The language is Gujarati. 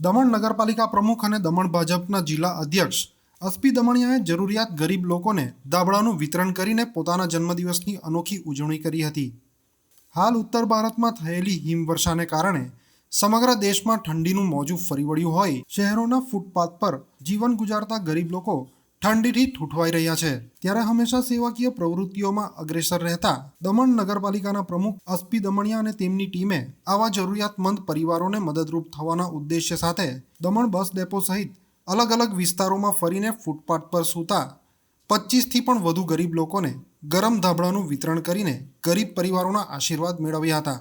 દમણ નગરપાલિકા પ્રમુખ અને દમણ ભાજપના જિલ્લા અધ્યક્ષ અસ્પી દમણિયાએ જરૂરિયાત ગરીબ લોકોને દાબડાનું વિતરણ કરીને પોતાના જન્મદિવસની અનોખી ઉજવણી કરી હતી. હાલ ઉત્તર ભારતમાં થયેલી હિમવર્ષાને કારણે સમગ્ર દેશમાં ઠંડીનું મોજું ફરી વળ્યું હોય. શહેરોના ફૂટપાથ પર જીવન ગુજારતા ગરીબ લોકો ઠંડીથી ઠૂંઠવાઈ રહ્યા છે. ત્યારે હંમેશા સેવાકીય પ્રવૃત્તિઓમાં અગ્રેસર રહેતા દમણ નગરપાલિકાના પ્રમુખ અસ્પી દમણિયા અને તેમની ટીમે આવા જરૂરિયાતમંદ પરિવારોને મદદરૂપ થવાના ઉદ્દેશ્ય સાથે દમણ બસ ડેપો સહિત અલગ અલગ વિસ્તારોમાં ફરીને ફૂટપાથ પર સૂતા પચીસથી પણ વધુ ગરીબ લોકોને ગરમ ધાબળાનું વિતરણ કરીને ગરીબ પરિવારોના આશીર્વાદ મેળવ્યા હતા.